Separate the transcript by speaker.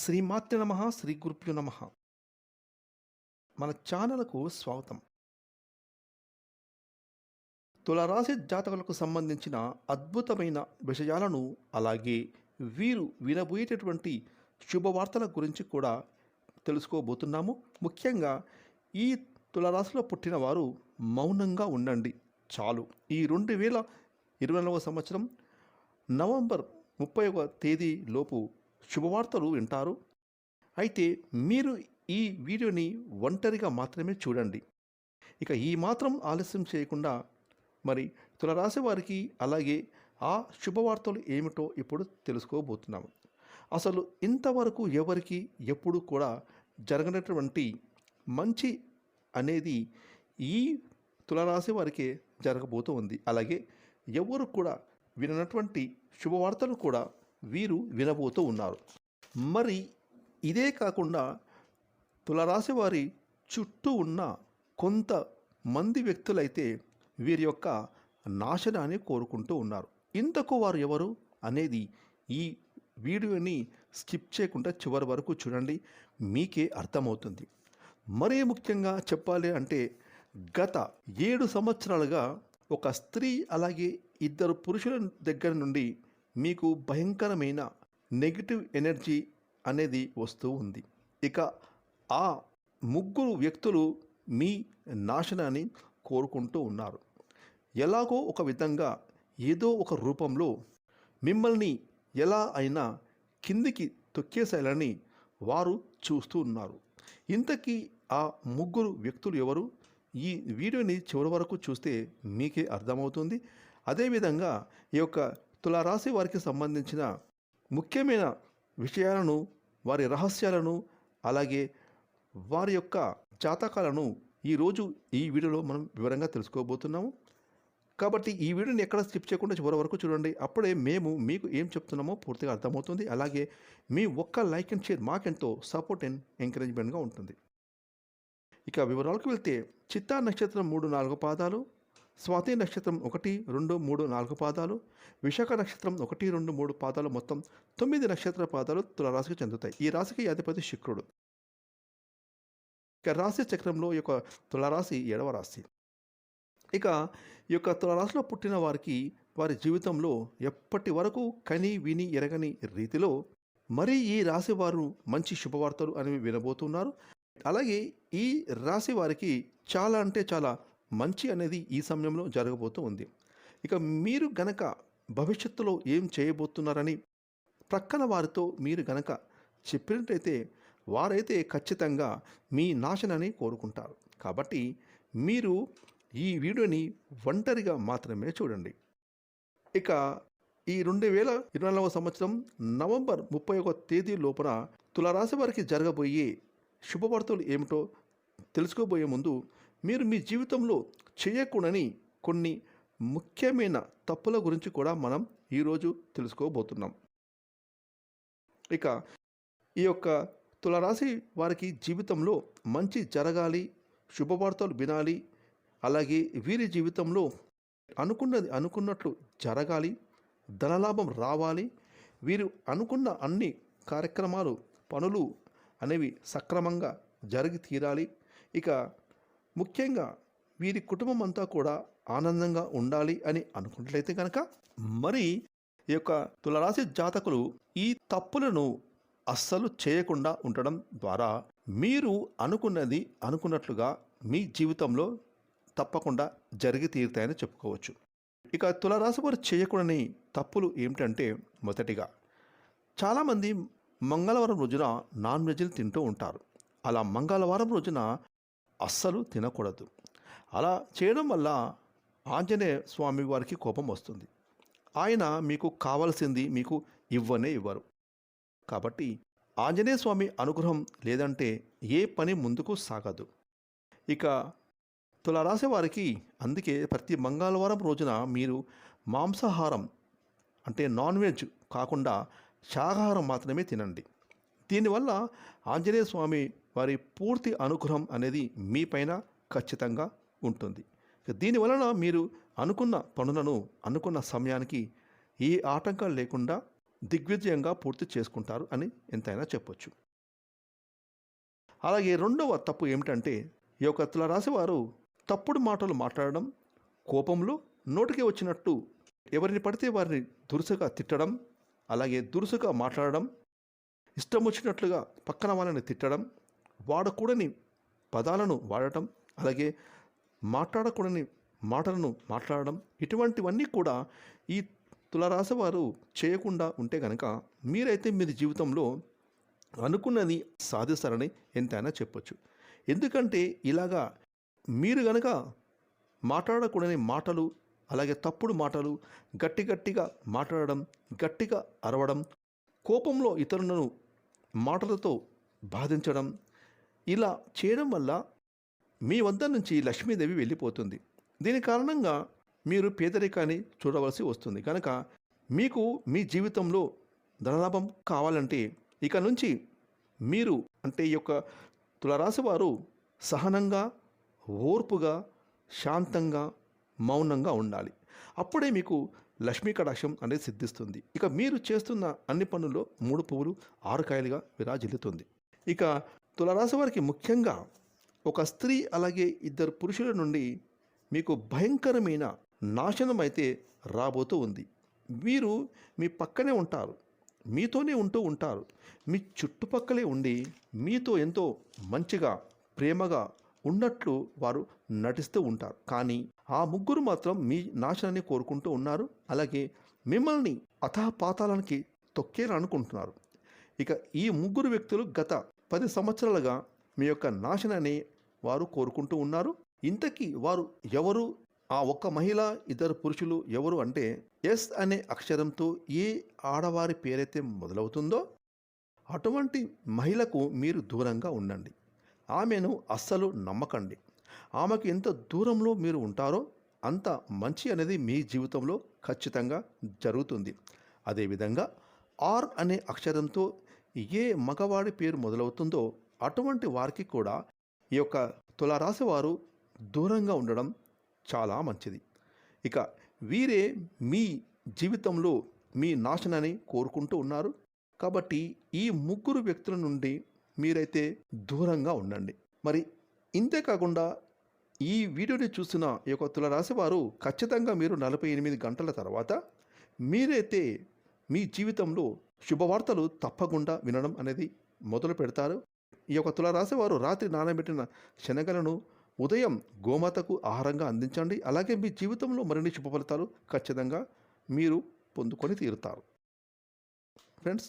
Speaker 1: శ్రీమాత్రి నమ శ్రీ గురుభ్యు నమ. మన ఛానల్కు స్వాగతం. తులరాశి జాతకులకు సంబంధించిన అద్భుతమైన విషయాలను అలాగే వీరు వినబోయేటటువంటి శుభవార్తల గురించి కూడా తెలుసుకోబోతున్నాము. ముఖ్యంగా ఈ తులరాశిలో పుట్టిన వారు మౌనంగా ఉండండి చాలు. ఈ రెండు వేల ఇరవై నాలుగవ సంవత్సరం నవంబర్ ముప్పై ఒక తేదీ లోపు శుభవార్తలు వింటారు. అయితే మీరు ఈ వీడియోని ఒంటరిగా మాత్రమే చూడండి. ఇక ఈ మాత్రం ఆలస్యం చేయకుండా మరి తులరాశి వారికి అలాగే ఆ శుభవార్తలు ఏమిటో ఇప్పుడు తెలుసుకోబోతున్నాము. అసలు ఇంతవరకు ఎవరికి ఎప్పుడు కూడా జరగనటువంటి మంచి అనేది ఈ తులరాశి వారికే జరగబోతూ ఉంది. అలాగే ఎవరు కూడా విననటువంటి శుభవార్తలు కూడా వీరు వినబోతూ ఉన్నారు. మరి ఇదే కాకుండా తులరాశి వారి చుట్టూ ఉన్న కొంత మంది వ్యక్తులైతే వీరి యొక్క నాశనాన్ని కోరుకుంటూ ఉన్నారు. ఇంతకు వారు ఎవరు అనేది ఈ వీడియోని స్కిప్ చేయకుండా చివరి వరకు చూడండి మీకే అర్థమవుతుంది. మరీ ముఖ్యంగా చెప్పాలి అంటే గత ఏడు సంవత్సరాలుగా ఒక స్త్రీ అలాగే ఇద్దరు పురుషుల దగ్గర నుండి మీకు భయంకరమైన నెగిటివ్ ఎనర్జీ అనేది వస్తూ ఉంది. ఇక ఆ ముగ్గురు వ్యక్తులు మీ నాశనాన్ని కోరుకుంటూ ఉన్నారు. ఎలాగో ఒక విధంగా ఏదో ఒక రూపంలో మిమ్మల్ని ఎలా అయినా కిందికి తొక్కేసేయాలని వారు చూస్తూ ఉన్నారు. ఇంతకీ ఆ ముగ్గురు వ్యక్తులు ఎవరు? ఈ వీడియోని చివరి వరకు చూస్తే మీకే అర్థమవుతుంది. అదేవిధంగా ఈ యొక్క తులారాశి వారికి సంబంధించిన ముఖ్యమైన విషయాలను వారి రహస్యాలను అలాగే వారి యొక్క జాతకాలను ఈరోజు ఈ వీడియోలో మనం వివరంగా తెలుసుకోబోతున్నాము. కాబట్టి ఈ వీడియోని ఎక్కడ స్కిప్ చేయకుండా చివరి వరకు చూడండి. అప్పుడే మేము మీకు ఏం చెప్తున్నామో పూర్తిగా అర్థమవుతుంది. అలాగే మీ ఒక్క లైక్ అండ్ షేర్ మాకెంతో సపోర్ట్ అండ్ ఎంకరేజ్మెంట్గా ఉంటుంది. ఇక వివరాలకు వెళ్తే చిత్తా నక్షత్రం మూడు నాలుగు పాదాలు స్వాతి నక్షత్రం ఒకటి రెండు మూడు నాలుగు పాదాలు విశాఖ నక్షత్రం ఒకటి రెండు మూడు పాదాలు మొత్తం తొమ్మిది నక్షత్ర పాదాలు తులరాశికి చెందుతాయి. ఈ రాశికి అధిపతి శుక్రుడు. ఇక రాశి చక్రంలో యొక్క తులరాశి ఏడవ రాశి. ఇక ఈ యొక్క తులరాశిలో పుట్టిన వారికి వారి జీవితంలో ఎప్పటి వరకు కని విని ఎరగని రీతిలో మరి ఈ రాశి వారు మంచి శుభవార్తలు అనేవి వినబోతున్నారు. అలాగే ఈ రాశి వారికి చాలా అంటే చాలా మంచి అనేది ఈ సమయంలో జరగబోతూ ఉంది. ఇక మీరు గనక భవిష్యత్తులో ఏం చేయబోతున్నారని ప్రక్కన వారితో మీరు గనక చెప్పినట్టయితే వారైతే ఖచ్చితంగా మీ నాశనాన్ని కోరుకుంటారు. కాబట్టి మీరు ఈ వీడియోని ఒంటరిగా మాత్రమే చూడండి. ఇక ఈ రెండు వేల ఇరవై నాలుగవ సంవత్సరం నవంబర్ ముప్పై ఒక తేదీ లోపల తులారాశి వారికి జరగబోయే శుభవార్తలు ఏమిటో తెలుసుకోబోయే ముందు మీరు మీ జీవితంలో చేయకూడని కొన్ని ముఖ్యమైన తప్పుల గురించి కూడా మనం ఈరోజు తెలుసుకోబోతున్నాం. ఇక ఈ యొక్క తులరాశి వారికి జీవితంలో మంచి జరగాలి శుభవార్తలు వినాలి అలాగే వీరి జీవితంలో అనుకున్నది అనుకున్నట్లు జరగాలి ధనలాభం రావాలి వీరు అనుకున్న అన్ని కార్యక్రమాలు పనులు అనేవి సక్రమంగా జరిగి తీరాలి. ఇక ముఖ్యంగా వీరి కుటుంబం అంతా కూడా ఆనందంగా ఉండాలి అని అనుకున్నట్లయితే కనుక మరి ఈ యొక్క తులరాశి జాతకులు ఈ తప్పులను అస్సలు చేయకుండా ఉండడం ద్వారా మీరు అనుకున్నది అనుకున్నట్లుగా మీ జీవితంలో తప్పకుండా జరిగి తీరుతాయని చెప్పుకోవచ్చు. ఇక తులరాశి వారు చేయకూడని తప్పులు ఏమిటంటే మొదటిగా చాలామంది మంగళవారం రోజున నాన్ వెజ్లు తింటూ ఉంటారు. అలా మంగళవారం రోజున అస్సలు తినకూడదు. అలా చేయడం వల్ల ఆంజనేయ స్వామి వారికి కోపం వస్తుంది. ఆయన మీకు కావలసింది మీకు ఇవ్వనే ఇవ్వరు. కాబట్టి ఆంజనేయ స్వామి అనుగ్రహం లేదంటే ఏ పని ముందుకు సాగదు. ఇక తులరాశి వారికి అందుకే ప్రతి మంగళవారం రోజున మీరు మాంసాహారం అంటే నాన్ వెజ్ కాకుండా శాకాహారం మాత్రమే తినండి. దీనివల్ల ఆంజనేయ స్వామి వారి పూర్తి అనుగ్రహం అనేది మీపైన ఖచ్చితంగా ఉంటుంది. దీనివలన మీరు అనుకున్న పనులను అనుకున్న సమయానికి ఏ ఆటంకాలు లేకుండా దిగ్విజయంగా పూర్తి చేసుకుంటారు అని ఎంతైనా చెప్పొచ్చు. అలాగే రెండవ తప్పు ఏమిటంటే ఈ యొక్క తులరాశివారు తప్పుడు మాటలు మాట్లాడడం కోపంలో నోటికి వచ్చినట్టు ఎవరిని పడితే వారిని దురుసుగా తిట్టడం అలాగే దురుసుగా మాట్లాడడం ఇష్టం వచ్చినట్లుగా పక్కన వాళ్ళని తిట్టడం వాడకూడని పదాలను వాడటం అలాగే మాట్లాడకూడని మాటలను మాట్లాడడం ఇటువంటివన్నీ కూడా ఈ తులరాశి వారు చేయకుండా ఉంటే కనుక మీరైతే మీ జీవితంలో అనుకున్నది సాధిస్తారని ఎంతైనా చెప్పొచ్చు. ఎందుకంటే ఇలాగా మీరు గనక మాట్లాడకూడని మాటలు అలాగే తప్పుడు మాటలు గట్టి గట్టిగా మాట్లాడడం గట్టిగా అరవడం కోపంలో ఇతరులను మాటలతో బాధించడం ఇలా చేయడం వల్ల మీ వద్ద నుంచి లక్ష్మీదేవి వెళ్ళిపోతుంది. దీని కారణంగా మీరు పేదరికాన్ని చూడవలసి వస్తుంది. కనుక మీకు మీ జీవితంలో ధనలాభం కావాలంటే ఇక నుంచి మీరు అంటే ఈ యొక్క తులరాశి వారు సహనంగా ఓర్పుగా శాంతంగా మౌనంగా ఉండాలి. అప్పుడే మీకు లక్ష్మీ కటాక్షం అనేది సిద్ధిస్తుంది. ఇక మీరు చేస్తున్న అన్ని పనుల్లో మూడు పువ్వులు ఆరు కాయలుగా విరాజిల్లుతుంది. ఇక తులరాశి వారికి ముఖ్యంగా ఒక స్త్రీ అలాగే ఇద్దరు పురుషుల నుండి మీకు భయంకరమైన నాశనం అయితే రాబోతూ ఉంది. వీరు మీ పక్కనే ఉంటారు. మీతోనే ఉంటూ ఉంటారు. మీ చుట్టుపక్కలే ఉండి మీతో ఎంతో మంచిగా ప్రేమగా ఉన్నట్లు వారు నటిస్తూ ఉంటారు. కానీ ఆ ముగ్గురు మాత్రం మీ నాశనాన్ని కోరుకుంటూ ఉన్నారు. అలాగే మిమ్మల్ని అథాపాతాలనికి తొక్కేరనుకుంటున్నారు ఇక ఈ ముగ్గురు వ్యక్తులు గత పది సంవత్సరాలుగా మీ యొక్క నాశనాన్ని వారు కోరుకుంటూ ఉన్నారు. ఇంతకీ వారు ఎవరు? ఆ ఒక్క మహిళ ఇద్దరు పురుషులు ఎవరు అంటే ఎస్ అనే అక్షరంతో ఏ ఆడవారి పేరైతే మొదలవుతుందో? అటువంటి మహిళకు మీరు దూరంగా ఉండండి. ఆమెను అస్సలు నమ్మకండి. ఆమెకు ఎంత దూరంలో మీరు ఉంటారో అంత మంచి అనేది మీ జీవితంలో ఖచ్చితంగా జరుగుతుంది. అదేవిధంగా ఆర్ అనే అక్షరంతో ఏ మగవాడి పేరు మొదలవుతుందో అటువంటి వారికి కూడా ఈ యొక్క తులారాశి వారు దూరంగా ఉండడం చాలా మంచిది. ఇక వీరే మీ జీవితంలో మీ నాశనాన్ని కోరుకుంటూ ఉన్నారు. కాబట్టి ఈ ముగ్గురు వ్యక్తుల నుండి మీరైతే దూరంగా ఉండండి. మరి ఇంతే కాకుండా ఈ వీడియోని చూసిన ఈ యొక్క తులరాశి వారు ఖచ్చితంగా మీరు నలభై ఎనిమిది గంటల తర్వాత మీరైతే మీ జీవితంలో శుభవార్తలు తప్పకుండా వినడం అనేది మొదలు పెడతారు. ఈ యొక్క తులరాశి వారు రాత్రి నానబెట్టిన శనగలను ఉదయం గోమాతకు ఆహారంగా అందించండి. అలాగే మీ జీవితంలో మరిన్ని శుభ ఫలితాలు ఖచ్చితంగా మీరు పొందుకొని తీరుతారు. ఫ్రెండ్స్